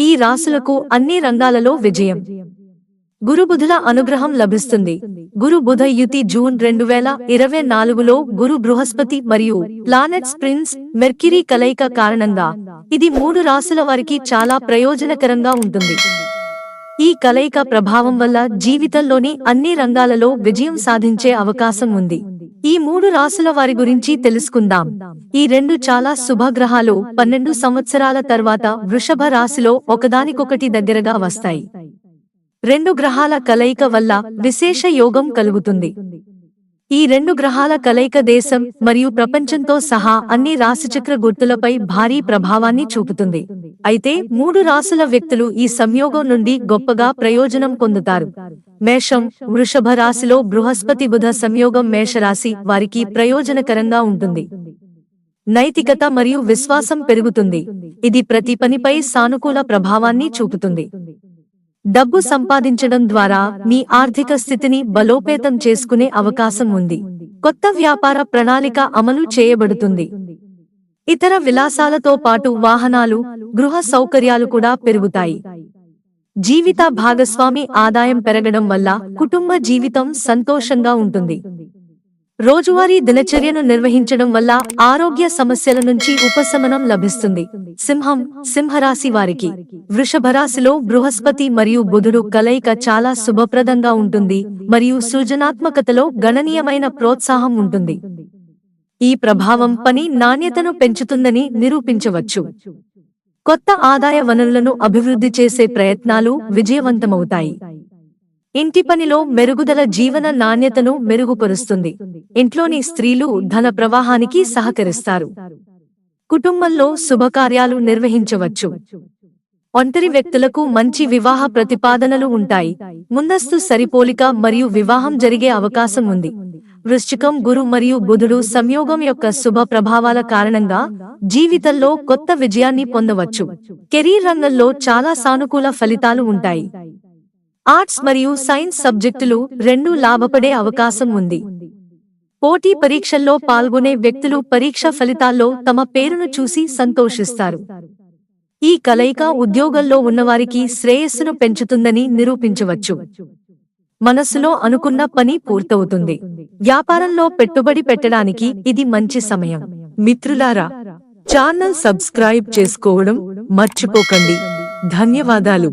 ఈ రాసులకు అన్ని రంగాలలో విజయం. గురుబుధుల అనుగ్రహం లభిస్తుంది. గురు బుధ యుతి జూన్ రెండు వేల ఇరవై నాలుగులో గురు బృహస్పతి మరియు ప్లానెట్స్ ప్రిన్స్ మెర్కిరీ కలయిక కారణంగా ఇది మూడు రాసుల వారికి చాలా ప్రయోజనకరంగా ఉంటుంది. ఈ కలయిక ప్రభావం వల్ల జీవితంలోని అన్ని రంగాలలో విజయం సాధించే అవకాశం ఉంది. ఈ మూడు రాసుల వారి గురించి తెలుసుకుందాం. ఈ రెండు చాలా శుభగ్రహాలు పన్నెండు సంవత్సరాల తర్వాత వృషభ రాశిలో ఒకదానికొకటి దగ్గరగా వస్తాయి. రెండు గ్రహాల కలయిక వల్ల విశేష యోగం కలుగుతుంది. ఈ రెండు గ్రహాల కలయిక దేశం మరియు ప్రపంచంతో సహా అన్ని రాశిచక్ర గుర్తులపై భారీ ప్రభావాన్ని చూపుతుంది. అయితే మూడు రాసుల వ్యక్తులు ఈ సంయోగం నుండి గొప్పగా ప్రయోజనం పొందుతారు. మేషం వృషభ రాశిలో బృహస్పతి బుధ సంయోగం మేషరాశి వారికి ప్రయోజనకరంగా ఉంటుంది. నైతికత మరియు విశ్వాసం పెరుగుతుంది. ఇది ప్రతి పనిపై సానుకూల ప్రభావాన్ని చూపుతుంది. డబ్బు సంపాదించడం ద్వారా మీ ఆర్థిక స్థితిని బలోపేతం చేసుకునే అవకాశం ఉంది. కొత్త వ్యాపార ప్రణాళిక అమలు చేయబడుతుంది. ఇతర విలాసాలతో పాటు వాహనాలు గృహ సౌకర్యాలు కూడా పెరుగుతాయి. జీవిత భాగస్వామి ఆదాయం పెరగడం వల్ల కుటుంబ జీవితం సంతోషంగా ఉంటుంది. రోజువారీ దినచర్యను నిర్వహించడం వల్ల ఆరోగ్య సమస్యల నుంచి ఉపశమనం లభిస్తుంది. సింహం సింహరాశి వారికి. వృషభరాశిలో బృహస్పతి మరియు బుధుడు కలయిక చాలా శుభప్రదంగా ఉంటుంది మరియు సృజనాత్మకతలో గణనీయమైన ప్రోత్సాహం ఉంటుంది. ఈ ప్రభావం పని నాణ్యతను పెంచుతుందని నిరూపించవచ్చు. కొత్త ఆదాయ వనరులను అభివృద్ధి చేసే ప్రయత్నాలు విజయవంతమవుతాయి. ఇంటి పనిలో మెరుగుదల జీవన నాణ్యతను మెరుగుపరుస్తుంది. ఇంట్లోని స్త్రీలు ధన ప్రవాహానికి సహకరిస్తారు. కుటుంబంలో శుభకార్యాలు నిర్వహించవచ్చు. ఒంటరి వ్యక్తులకు మంచి వివాహ ప్రతిపాదనలు ఉంటాయి. ముందస్తు సరిపోలిక మరియు వివాహం జరిగే అవకాశం ఉంది. వృశ్చికం గురు మరియు బుధుడు సంయోగం యొక్క శుభ ప్రభావాల కారణంగా జీవితంలో కొత్త విజయాన్ని పొందవచ్చు. కెరీర్ రంగంలో చాలా సానుకూల ఫలితాలు ఉంటాయి. ఆర్ట్స్ మరియు సైన్స్ సబ్జెక్టులు రెండూ లాభపడే అవకాశం ఉంది. పోటీ పరీక్షల్లో పాల్గొనే వ్యక్తులు పరీక్ష ఫలితాల్లో తమ పేరును చూసి సంతోషిస్తారు. ఈ కలయిక ఉద్యోగంలో ఉన్నవారికి శ్రేయస్సును పెంచుతుందని నిరూపించవచ్చు. మనసులో అనుకున్న పని పూర్తవుతుంది. వ్యాపారంలో పెట్టుబడి పెట్టడానికి ఇది మంచి సమయం. మిత్రులారా ఛానల్ సబ్స్క్రైబ్ చేసుకోవడం మర్చిపోకండి. ధన్యవాదాలు.